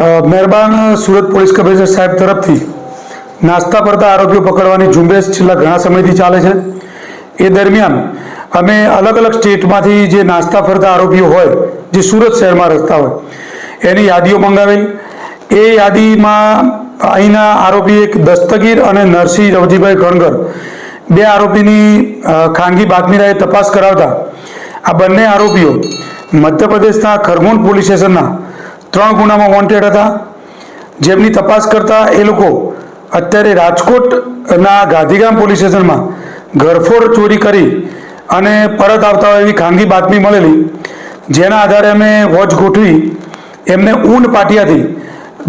મહેરબાન Surat police commissioner સાહેબ તરફથી નાસ્તા પડતા આરોપીઓ પકડવાની ઝુંબેશ છેલ્લા ઘણા સમયથી ચાલે છે. એ દરમિયાન અમે અલગ અલગ સ્ટેટમાંથી જે નાસ્તા ફરતા આરોપીઓ હોય, જે સુરત શહેરમાં રસ્તા હોય, એની યાદીઓ મંગાવેલ. એ યાદીમાં અહીંના આરોપી એક દસ્તગીર અને નરસિંહ રવજીભાઈ ગણગર બે આરોપીની ખાનગી બાતમીરાએ તપાસ કરાવતા આ બંને આરોપીઓ મધ્યપ્રદેશના ખરગોન પોલીસ સ્ટેશનના ત્રણ ગુનામાં વોન્ટેડ હતા. જેમની તપાસ કરતા એ લોકો અત્યારે રાજકોટના ગાંધીગામ પોલીસ સ્ટેશનમાં ઘરફોડ ચોરી કરી અને પરત આવતા હોય એવી ખાનગી બાતમી મળેલી. જેના આધારે અમે વોચ ગોઠવી એમને ઊન પાટિયાથી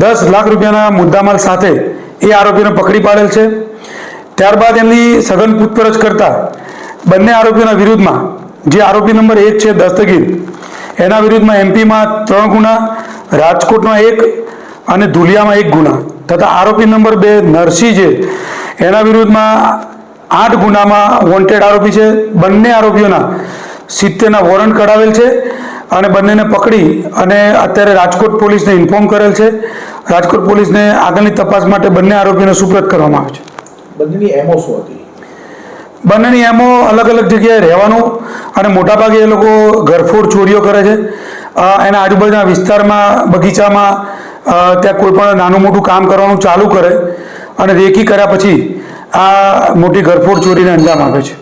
દસ લાખ રૂપિયાના મુદ્દામાલ સાથે એ આરોપીને પકડી પાડેલ છે. ત્યારબાદ એમની સઘન પૂછપરછ કરતા બંને આરોપીઓના વિરુદ્ધમાં જે આરોપી નંબર એક છે દસ્તગીર, એના વિરુદ્ધમાં એમપીમાં ત્રણ ગુના રાજકોટમાં એક અને ધુલિયામાં એક ગુના. તથા આરોપી નંબર બે નરસિંહ છે. એના વિરુદ્ધમાં આઠ ગુનામાં વોન્ટેડ આરોપી છે. બંને આરોપીઓના સિત્તેરના વોરંટ કઢાવેલ છે અને બંનેને પકડી અને અત્યારે રાજકોટ પોલીસને ઇન્ફોર્મ કરેલ છે. રાજકોટ પોલીસને આગળની તપાસ માટે બંને આરોપીઓને સુપ્રત કરવામાં આવે છે. બંનેની એમઓ શું હતી? બંનેની એમો અલગ અલગ જગ્યાએ રહેવાનું અને મોટાભાગે એ લોકો ઘરફોડ ચોરીઓ કરે છે. એના આજુબાજુના વિસ્તારમાં, બગીચામાં ત્યાં કોઈ પણ નાનું મોટું કામ કરવાનું ચાલુ કરે અને રેકી કર્યા પછી આ મોટી ઘરફોડ ચોરીને અંજામ આપે છે.